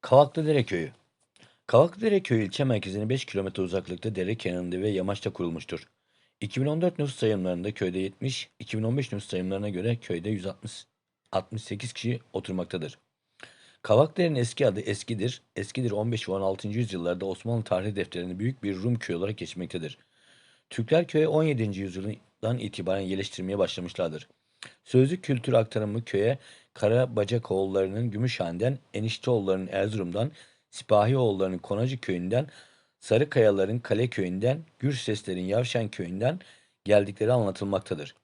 Kavaklıdere Köyü Kavaklıdere Köyü ilçe merkezine 5 kilometre uzaklıkta dere kenarında ve yamaçta kurulmuştur. 2014 nüfus sayımlarında köyde 70, 2015 nüfus sayımlarına göre köyde 160 68 kişi oturmaktadır. Kavaklıdere'nin eski adı Eskidir. Eskidir 15 ve 16. yüzyıllarda Osmanlı tarih defterinde büyük bir Rum köyü olarak geçmektedir. Türkler köye 17. yüzyıldan itibaren yerleştirmeye başlamışlardır. Sözlük kültür aktarımı köye Karabacakoğulları'nın Gümüşhane'den, Enişteoğulları'nın Erzurum'dan, Sipahioğulları'nın Konacı köyünden, Sarıkayalar'ın Kale köyünden, Gürsesler'in Yavşan köyünden geldikleri anlatılmaktadır.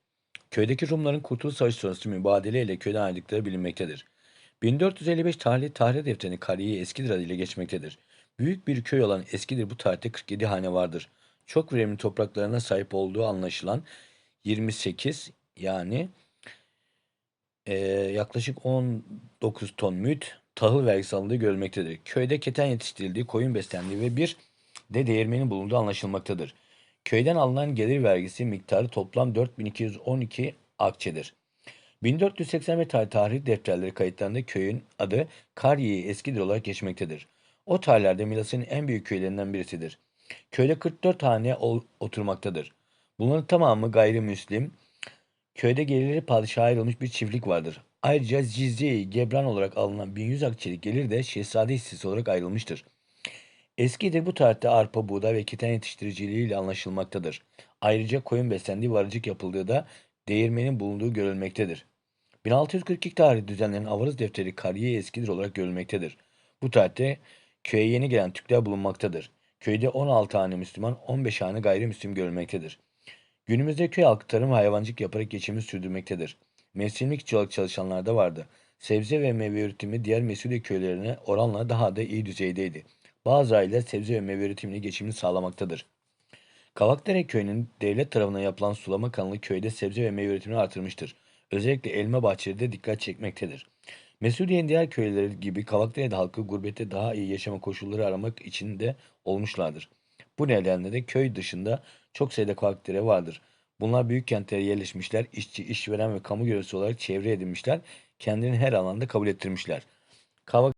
Köydeki Rumların Kurtuluş Savaşı sonrası mübadeleyle köyden ayrıldıkları bilinmektedir. 1455 tarihli tarih defterinin Kariye Eskidir adıyla geçmektedir. Büyük bir köy olan Eskidir bu tarihte 47 hane vardır. Çok verimli topraklarına sahip olduğu anlaşılan 28 yani eee, yaklaşık 19 ton müt tahıl vergisi alındığı görülmektedir. Köyde keten yetiştirildiği, koyun beslendiği ve bir de değirmenin bulunduğu anlaşılmaktadır. Köyden alınan gelir vergisi miktarı toplam 4212 akçedir. 1481 tarih tarih defterleri kayıtlarında köyün adı Karyiye Eskidir olarak geçmektedir. O tarihlerde Milas'ın en büyük köylerinden birisidir. Köyde 44 hane oturmaktadır. Bunların tamamı gayrimüslim. Köyde geliri padişaha ayrılmış bir çiftlik vardır. Ayrıca cizye gebran olarak alınan 1100 akçelik gelir de şehzade hissesi olarak ayrılmıştır. Eskidir bu tarihte arpa, buğday ve keten yetiştiriciliğiyle anlaşılmaktadır. Ayrıca koyun beslendiği varıcık yapıldığı da değirmenin bulunduğu görülmektedir. 1642 tarihli düzenlenen Avarız Defteri Kariye Eskidir olarak görülmektedir. Bu tarihte köye yeni gelen Türkler bulunmaktadır. Köyde 16 hane Müslüman, 15 hane gayrimüslim görülmektedir. Günümüzde köy halkı tarım ve hayvancılık yaparak geçimini sürdürmektedir. Mevsimlik çolak çalışanlar da vardı. Sebze ve meyve üretimi diğer Mesudiye köylerine oranla daha da iyi düzeydeydi. Bazı aileler sebze ve meyve üretimiyle geçimini sağlamaktadır. Kavakdere köyünün devlet tarafından yapılan sulama kanalı köyde sebze ve meyve üretimini artırmıştır. Özellikle elma bahçeleri de dikkat çekmektedir. Mesudiye'nin diğer köyleri gibi Kavakdere halkı gurbette daha iyi yaşama koşulları aramak için de olmuşlardır. Bu nedenle de köy dışında çok sayıda Kavakdere vardır. Bunlar büyük kentlere yerleşmişler, işçi, işveren ve kamu görevlisi olarak çevre edinmişler, kendilerini her alanda kabul ettirmişler. Kavak